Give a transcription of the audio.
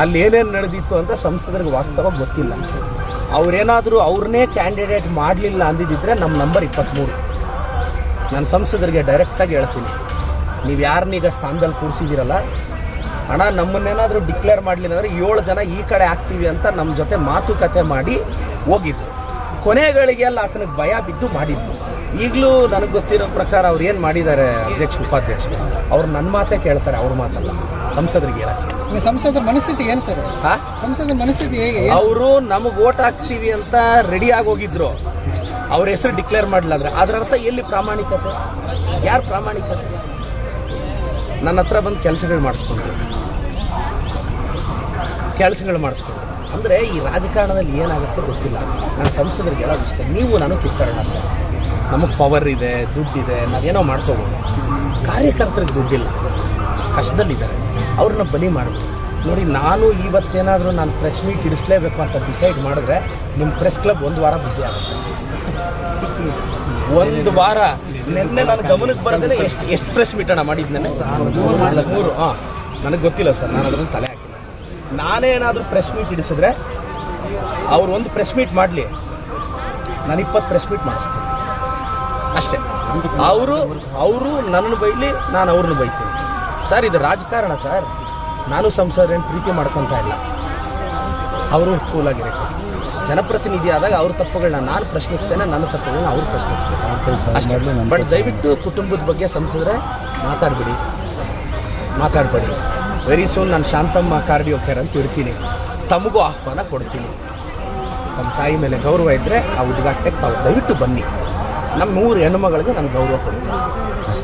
ಅಲ್ಲಿ ಏನೇನು ನಡೆದಿತ್ತು ಅಂತ ಸಂಸದರಿಗೆ ವಾಸ್ತವ ಗೊತ್ತಿಲ್ಲ. ಅವರೇನಾದರೂ ಅವ್ರನ್ನೇ ಕ್ಯಾಂಡಿಡೇಟ್ ಮಾಡಲಿಲ್ಲ ಅಂದಿದ್ದಿದ್ರೆ ನಮ್ಮ ನಂಬರ್ ಇಪ್ಪತ್ತ್ಮೂರು ನಾನು ಸಂಸದರಿಗೆ ಡೈರೆಕ್ಟಾಗಿ ಹೇಳ್ತೀನಿ. ನೀವು ಯಾರನ್ನೀಗ ಸ್ಥಾನದಲ್ಲಿ ಕೂರಿಸಿದ್ದೀರಲ್ಲ ಹಣ ನಮ್ಮನ್ನೇನಾದರೂ ಡಿಕ್ಲೇರ್ ಮಾಡಲಿಲ್ಲ ಅಂದರೆ ಏಳು ಜನ ಈ ಕಡೆ ಆಗ್ತೀವಿ ಅಂತ ನಮ್ಮ ಜೊತೆ ಮಾತುಕತೆ ಮಾಡಿ ಹೋಗಿದ್ರು. ಕೊನೆಗಳಿಗೆಲ್ಲ ಆತನಿಗೆ ಭಯ ಬಿದ್ದು ಮಾಡಿದ್ರು ಈಗಲೂ ನನಗೆ ಗೊತ್ತಿರೋ ಪ್ರಕಾರ ಅವ್ರು ಏನು ಮಾಡಿದ್ದಾರೆ ಅಧ್ಯಕ್ಷ ಉಪಾಧ್ಯಕ್ಷರು? ಅವ್ರು ನನ್ನ ಮಾತೇ ಕೇಳ್ತಾರೆ ಅವ್ರ ಮಾತಲ್ಲ. ಸಂಸದರಿಗೆ ಹೇಳಕ್ಕೆ. ಸಂಸದರ ಮನಸ್ಥಿತಿ ಏನು ಸರ್ ಹಾಂ? ಸಂಸದರ ಮನಸ್ಥಿತಿ ಹೇಗೆ? ಅವರು ನಮಗೆ ಓಟ್ ಹಾಕ್ತೀವಿ ಅಂತ ರೆಡಿ ಆಗೋಗಿದ್ರು. ಅವ್ರ ಹೆಸರು ಡಿಕ್ಲೇರ್ ಮಾಡಲಿಲ್ಲ ಅಂದ್ರೆ. ಅದರ ಅರ್ಥ ಎಲ್ಲಿ ಪ್ರಾಮಾಣಿಕತೆ? ಯಾರು ಪ್ರಾಮಾಣಿಕತೆ? ನನ್ನ ಹತ್ರ ಬಂದು ಕೆಲಸಗಳು ಮಾಡಿಸ್ಕೊಂಡ್ರು. ಕೆಲಸಗಳು ಮಾಡಿಸ್ಕೊಂಡ್ರು. ಅಂದರೆ ಈ ರಾಜಕಾರಣದಲ್ಲಿ ಏನಾಗುತ್ತೆ ಗೊತ್ತಿಲ್ಲ. ನಾನು ಸಂಸದರಿಗೆ ಹೇಳೋದು ಇಷ್ಟ ನೀವು ನಾನು ಕಿತ್ತರಣ ಸರ್. ನಮಗೆ ಪವರ್ ಇದೆ ದುಡ್ಡಿದೆ ನಾವೇನೋ ಮಾಡ್ಕೋಬೋದು. ಕಾರ್ಯಕರ್ತರಿಗೆ ದುಡ್ಡಿಲ್ಲ. ಕಷ್ಟದಲ್ಲಿದ್ದಾರೆ. ಅವ್ರನ್ನ ಬಲಿ ಮಾಡಬೇಕು ನೋಡಿ ನಾನು ಇವತ್ತೇನಾದರೂ ನಾನು ಪ್ರೆಸ್ ಮೀಟ್ ಇಡಿಸ್ಲೇಬೇಕು ಅಂತ ಡಿಸೈಡ್ ಮಾಡಿದ್ರೆ ನಿಮ್ಮ ಪ್ರೆಸ್ ಕ್ಲಬ್ ಒಂದು ವಾರ ಬಿಸಿ ಆಗುತ್ತೆ. ಒಂದು ವಾರ. ನಿನ್ನೆ ನಾನು ಗಮನಕ್ಕೆ ಬರೋದೇ ಎಷ್ಟು ಎಷ್ಟು ಪ್ರೆಸ್ ಮೀಟ್ ಅಣ್ಣ ಮಾಡಿದ್ನೇನೆ ಮೂರು. ಹಾಂ. ನನಗೆ ಗೊತ್ತಿಲ್ಲ ಸರ್. ನಾನು ಅದರಲ್ಲಿ ತಲೆ ಹಾಕಿಲ್ಲ ನಾನೇನಾದರೂ ಪ್ರೆಸ್ ಮೀಟ್ ಹಿಡಿಸಿದ್ರೆ ಅವ್ರು ಒಂದು ಪ್ರೆಸ್ ಮೀಟ್ ಮಾಡಲಿ. ನಾನು ಇಪ್ಪತ್ತು ಪ್ರೆಸ್ ಮೀಟ್ ಮಾಡಿಸ್ತೀನಿ. ಅಷ್ಟೇ. ಅವರು ಅವರು ನನ್ನನ್ನು ಬೈಲಿ ನಾನು ಅವ್ರನ್ನ ಬೈತೀನಿ. ಸರ್ ಇದು ರಾಜಕಾರಣ ಸರ್. ನಾನು ಸಂಸದರೇನು ಪ್ರೀತಿ ಮಾಡ್ಕೊತಾ ಇಲ್ಲ. ಅವರು ಕೂಲಾಗಿರುತ್ತೆ ಜನಪ್ರತಿನಿಧಿ ಆದಾಗ ಅವ್ರ ತಪ್ಪುಗಳನ್ನ ನಾನು ಪ್ರಶ್ನಿಸ್ತೇನೆ ನನ್ನ ತಪ್ಪುಗಳನ್ನ ಅವ್ರು ಪ್ರಶ್ನಿಸ್ಬೇಕು. ಅಷ್ಟೇ. ಬಟ್ ದಯವಿಟ್ಟು ಕುಟುಂಬದ ಬಗ್ಗೆ ಸಂಸದರೇ ಮಾತಾಡಬೇಡಿ. ಮಾತಾಡಬೇಡಿ. ವೆರಿ ಸೂನ್ ನಾನು ಶಾಂತಮ್ಮ ಕಾರ್ಡಿಯೋ ಕೇರ್ ಅಂತ ಇರ್ತೀನಿ ತಮಗೂ ಆಹ್ವಾನ ಕೊಡ್ತೀನಿ. ತಮ್ಮ ತಾಯಿ ಮೇಲೆ ಗೌರವ ಇದ್ದರೆ ಆ ಉದ್ಘಾಟನೆಗೆ ತಾವು ದಯವಿಟ್ಟು ಬನ್ನಿ. ನಮ್ಮ ನೂರು ಹೆಣ್ಣುಮಗಳಿಗೆ ನಾನು ಗೌರವ ಕೊಡ್ತೀನಿ.